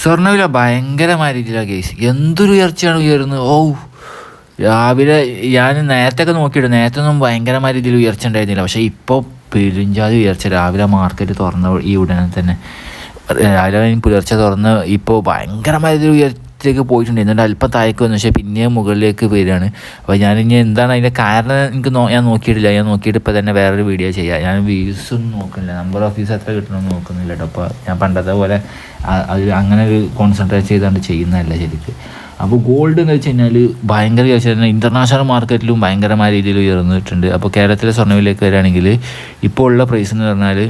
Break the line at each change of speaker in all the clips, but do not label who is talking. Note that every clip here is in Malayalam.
സ്വർണവില ഭയങ്കരമായ രീതിയിലാണ് കേസ്. എന്തൊരു ഉയർച്ചയാണ് ഉയരുന്നത്. ഓ രാവിലെ ഞാൻ നേരത്തെ ഒക്കെ നോക്കിയിട്ട് നേരത്തെ ഒന്നും ഭയങ്കരമായ രീതിയിൽ ഉയർച്ച ഉണ്ടായിരുന്നില്ല. പക്ഷേ ഇപ്പോൾ പെരുഞ്ചാതി ഉയർച്ച. രാവിലെ മാർക്കറ്റ് തുറന്ന ഈ ഉടനെ തന്നെ. രാവിലെ പുലർച്ചെ തുറന്ന് ഇപ്പോൾ ഭയങ്കരമായ രീതിയിൽ ഉയർച്ചയ്ക്ക് പോയിട്ടുണ്ട്. എന്നിട്ട് അല്പം താഴേക്ക് വന്നു. പക്ഷേ പിന്നെയും മുകളിലേക്ക് വരികയാണ്. അപ്പോൾ ഞാനിനി എന്താണ് അതിന്റെ കാരണം എനിക്ക് ഞാൻ നോക്കിയിട്ടില്ല. ഞാൻ നോക്കിയിട്ട് ഇപ്പോൾ തന്നെ വേറൊരു വീഡിയോ ചെയ്യാം. ഞാൻ വ്യൂസ് ഒന്നും നോക്കുന്നില്ല. നമ്പർ ഓഫ് വ്യൂസ് എത്ര കിട്ടണമെന്ന് നോക്കുന്നില്ല കേട്ടോ. അപ്പോൾ ഞാൻ പണ്ടത്തെ പോലെ അത് അങ്ങനെ ഒരു കോൺസെൻട്രേറ്റ് ചെയ്തുകൊണ്ട് ചെയ്യുന്നതല്ല ശരിക്കും. അപ്പോൾ ഗോൾഡ് എന്ന് വെച്ച് കഴിഞ്ഞാൽ ഭയങ്കര ഉയർച്ച ഇന്റർനാഷണൽ മാർക്കറ്റിലും ഭയങ്കരമായ രീതിയിൽ ഉയർന്നിട്ടുണ്ട്. അപ്പോൾ കേരളത്തിലെ സ്വർണവിലേക്ക് വരികയാണെങ്കിൽ ഇപ്പോൾ ഉള്ള പ്രൈസ് എന്ന് പറഞ്ഞാൽ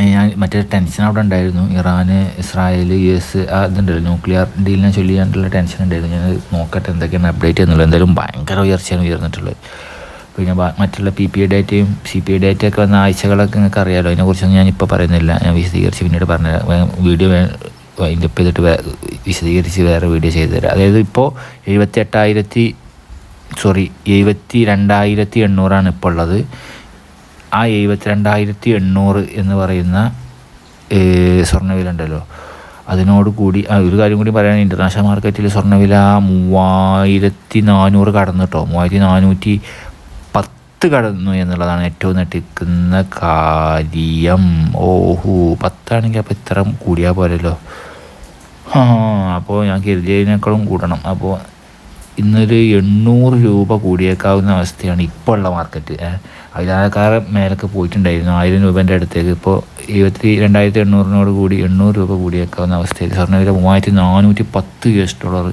ഞാൻ മറ്റേ ടെൻഷൻ അവിടെ ഉണ്ടായിരുന്നു. ഇറാന് ഇസ്രായേൽ യു എസ് അതുണ്ടല്ലോ ന്യൂക്ലിയർ ഡീലിനെ ചൊല്ലിയാണ്ടുള്ള ടെൻഷൻ ഉണ്ടായിരുന്നു. ഞാൻ നോക്കട്ടെ എന്തൊക്കെയാണ് അപ്ഡേറ്റ് എന്നുള്ളത്. എന്തായാലും ഭയങ്കര ഉയർച്ചയാണ് ഉയർന്നിട്ടുള്ളത്. പിന്നെ മറ്റുള്ള പി പി എ ഡേറ്റയും സി പി എ ഡേറ്റയൊക്കെ വന്ന ആഴ്ചകളൊക്കെ നിങ്ങൾക്ക് അറിയാമല്ലോ അതിനെക്കുറിച്ചൊന്നും ഞാനിപ്പോൾ പറയുന്നില്ല. ഞാൻ വിശദീകരിച്ച് പിന്നീട് പറഞ്ഞ വീഡിയോ വൈൻഡ് അപ്പ് ചെയ്തിട്ട് വിശദീകരിച്ച് വേറെ വീഡിയോ ചെയ്തു തരാം. അതായത് ഇപ്പോൾ എഴുപത്തി എട്ടായിരത്തി സോറി എഴുപത്തി രണ്ടായിരത്തി എണ്ണൂറാണ് ഇപ്പോൾ ഉള്ളത്. ആ എഴുപത്തിരണ്ടായിരത്തി എണ്ണൂറ് എന്ന് പറയുന്ന സ്വർണവില ഉണ്ടല്ലോ അതിനോട് കൂടി ഒരു കാര്യം കൂടി പറയുകയാണെങ്കിൽ ഇന്റർനാഷണൽ മാർക്കറ്റിൽ സ്വർണവില മൂവായിരത്തി നാനൂറ് കടന്നു കേട്ടോ മൂവായിരത്തി നാനൂറ്റി പത്ത് കടന്നു എന്നുള്ളതാണ് ഏറ്റവും നട്ടിക്കുന്ന കാര്യം. ഓഹോ പത്താണെങ്കിൽ അപ്പോൾ ഇത്ര കൂടിയാൽ പോരല്ലോ. അപ്പോൾ ഞാൻ കരുതിയതിനേക്കാളും കൂടണം. അപ്പോൾ ഇന്നൊരു എണ്ണൂറ് രൂപ കൂടിയേക്കാവുന്ന അവസ്ഥയാണ് ഇപ്പോൾ ഉള്ള മാർക്കറ്റ് അതിലേക്കാറ് മേലൊക്കെ പോയിട്ടുണ്ടായിരുന്നു. ആയിരം രൂപേന്റെ അടുത്തേക്ക്. ഇപ്പോൾ ഇരുപത്തി രണ്ടായിരത്തി എണ്ണൂറിനോട് കൂടി എണ്ണൂറ് രൂപ കൂടിയേക്കാവുന്ന അവസ്ഥയിൽ സ്വർണവില മൂവായിരത്തി നാനൂറ്റി പത്ത് യു എസ് ഡോളർ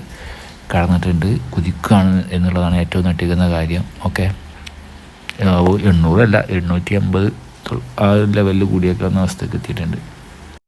കടന്നിട്ടുണ്ട്. കുതിക്കുകയാണ് എന്നുള്ളതാണ് ഏറ്റവും നട്ടിക്കുന്ന കാര്യം. ഓക്കെ? എണ്ണൂറല്ല എണ്ണൂറ്റി അമ്പത് ആ ലെവലിൽ കൂടിയേക്കാവുന്ന അവസ്ഥയ്ക്ക് എത്തിയിട്ടുണ്ട്.